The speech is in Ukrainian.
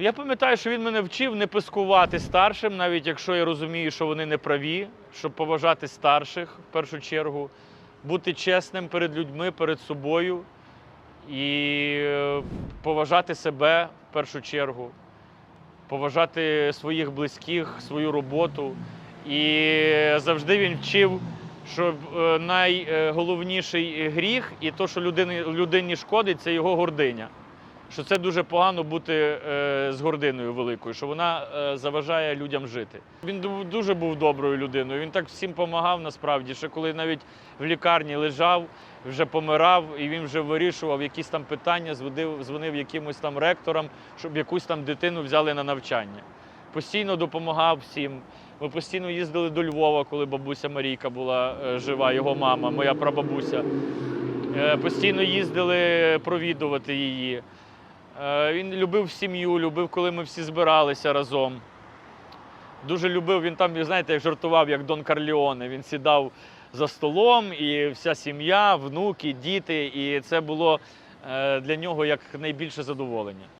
Я пам'ятаю, що він мене вчив не пискувати старшим, навіть якщо я розумію, що вони не праві, щоб поважати старших в першу чергу, бути чесним перед людьми, перед собою і е, поважати себе в першу чергу, поважати своїх близьких, свою роботу. І завжди він вчив, що е, найголовніший гріх і то, що людині, людині шкодить, це його гординя. Що це дуже погано бути е, з гординою великою, що вона е, заважає людям жити. Він дуже був доброю людиною. Він так всім допомагав насправді. Ще коли навіть в лікарні лежав, вже помирав, і він вже вирішував якісь там питання, дзвонив якимось там ректорам, щоб якусь там дитину взяли на навчання. Постійно допомагав всім. Ми постійно їздили до Львова, коли бабуся Марійка була е, жива, його мама, моя прабабуся. Постійно їздили провідувати її. Е, Він любив сім'ю, любив, коли ми всі збиралися разом. Дуже любив, він там, знаєте, як жартував, як Дон Карліоне. Він сідав за столом, і вся сім'я, внуки, діти, і це було е, для нього як найбільше задоволення.